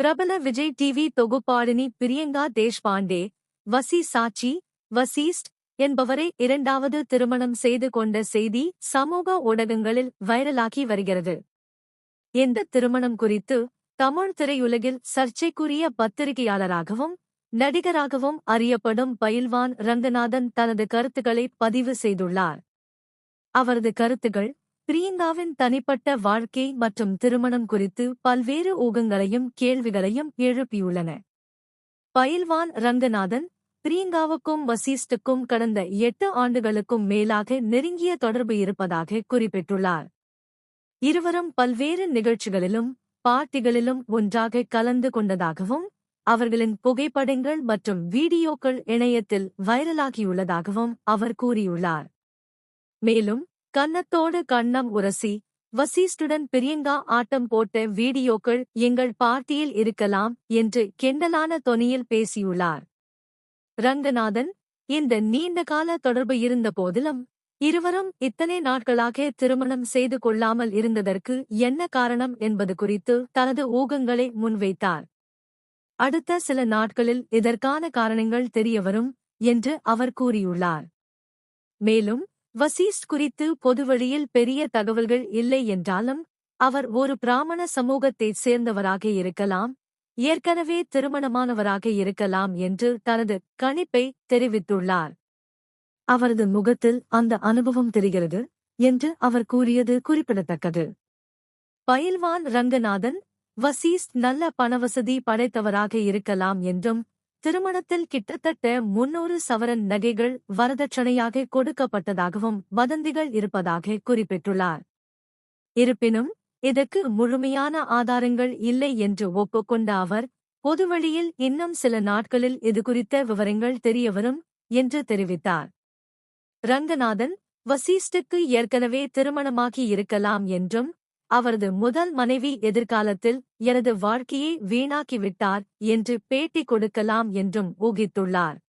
பிரபல விஜய் டிவி தொகுப்பாளினி பிரியங்கா தேஷ்பாண்டே வசி சாச்சி வசீஸ்ட் என்பவரை இரண்டாவது திருமணம் செய்து கொண்ட செய்தி சமூக ஊடகங்களில் வைரலாகி வருகிறது. இந்த திருமணம் குறித்து தமிழ் திரையுலகில் சர்ச்சைக்குரிய பத்திரிகையாளராகவும் நடிகராகவும் அறியப்படும் பயில்வான் ரங்கநாதன் தனது கருத்துக்களை பதிவு செய்துள்ளார். அவரது கருத்துகள் பிரியங்காவின் தனிப்பட்ட வாழ்க்கை மற்றும் திருமணம் குறித்து பல்வேறு ஊகங்களையும் கேள்விகளையும் எழுப்பியுள்ளன. பயில்வான் ரங்கநாதன் பிரியங்காவுக்கும் வசீஸ்டுக்கும் கடந்த எட்டு ஆண்டுகளுக்கும் மேலாக நெருங்கிய தொடர்பு இருப்பதாக குறிப்பிட்டுள்ளார். இருவரும் பல்வேறு நிகழ்ச்சிகளிலும் பார்ட்டிகளிலும் ஒன்றாக கலந்து கொண்டதாகவும் அவர்களின் புகைப்படங்கள் மற்றும் வீடியோக்கள் இணையத்தில் வைரலாகியுள்ளதாகவும் அவர் கூறியுள்ளார். மேலும் கன்னத்தோடு கண்ணம் உரசி வசீஸ்டுடன் பிரியங்கா ஆட்டம் போட்ட வீடியோக்கள் எங்கள் பார்ட்டியில் இருக்கலாம் என்று கெண்டலான தொனியில் பேசியுள்ளார். ரங்கநாதன் இந்த நீண்டகால தொடர்பு இருந்த போதிலும் இருவரும் இத்தனை நாட்களாக திருமணம் செய்து கொள்ளாமல் இருந்ததற்கு என்ன காரணம் என்பது குறித்து தனது ஊகங்களை முன்வைத்தார். அடுத்த சில நாட்களில் இதற்கான காரணங்கள் தெரியவரும் என்று அவர் கூறியுள்ளார். மேலும் வசீஸ்ட் குறித்து பொதுவழியில் பெரிய தகவல்கள் இல்லை என்றாலும் அவர் ஒரு பிராமண சமூகத்தைச் சேர்ந்தவராக இருக்கலாம் ஏற்கனவே திருமணமானவராக இருக்கலாம் என்று தனது கணிப்பை தெரிவித்துள்ளார். அவரது முகத்தில் அந்த அனுபவம் தெரிகிறது என்று அவர் கூறியது குறிப்பிடத்தக்கது. பயில்வான் ரங்கநாதன் வசீஸ் நல்ல பணவசதி படைத்தவராக இருக்கலாம் என்றும் திருமணத்தில் கிட்டத்தட்ட முன்னூறு சவரன் நகைகள் வரதட்சணையாக கொடுக்கப்பட்டதாகவும் வதந்திகள் இருப்பதாக குறிப்பிட்டுள்ளார். இருப்பினும் இதற்கு முழுமையான ஆதாரங்கள் இல்லை என்று ஒப்புக்கொண்ட அவர் பொதுவழியில் இன்னும் சில நாட்களில் இதுகுறித்த விவரங்கள் தெரியவரும் என்று தெரிவித்தார். ரங்கநாதன் வசீஸ்டுக்கு ஏற்கனவே திருமணமாகி இருக்கலாம் என்றும் அவரது முதல் மனைவி எதிர்காலத்தில் எனது வாழ்க்கையை வீணாக்கிவிட்டார் என்று பேட்டி கொடுக்கலாம் என்றும் ஊகித்துள்ளார்.